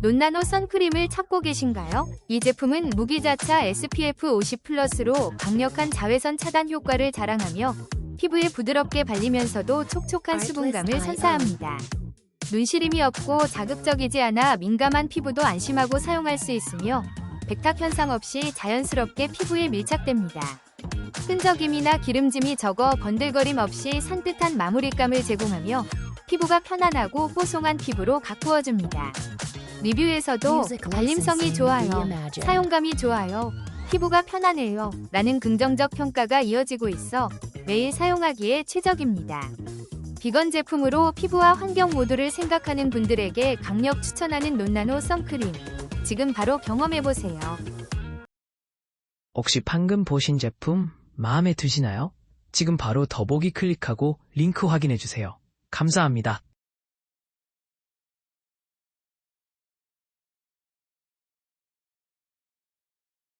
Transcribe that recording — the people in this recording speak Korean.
논나노 선크림을 찾고 계신가요? 이 제품은 무기자차 SPF 50 플러스로 강력한 자외선 차단 효과를 자랑하며 피부에 부드럽게 발리면서도 촉촉한 수분감을 선사합니다. 눈시림이 없고 자극적이지 않아 민감한 피부도 안심하고 사용할 수 있으며 백탁 현상 없이 자연스럽게 피부에 밀착됩니다. 끈적임이나 기름짐이 적어 번들거림 없이 산뜻한 마무리감을 제공하며 피부가 편안하고 뽀송한 피부로 가꾸어줍니다. 리뷰에서도 발림성이 좋아요, 사용감이 좋아요, 피부가 편안해요 라는 긍정적 평가가 이어지고 있어 매일 사용하기에 최적입니다. 비건 제품으로 피부와 환경 모두를 생각하는 분들에게 강력 추천하는 논나노 선크림. 지금 바로 경험해보세요. 혹시 방금 보신 제품 마음에 드시나요? 지금 바로 더보기 클릭하고 링크 확인해주세요. 감사합니다.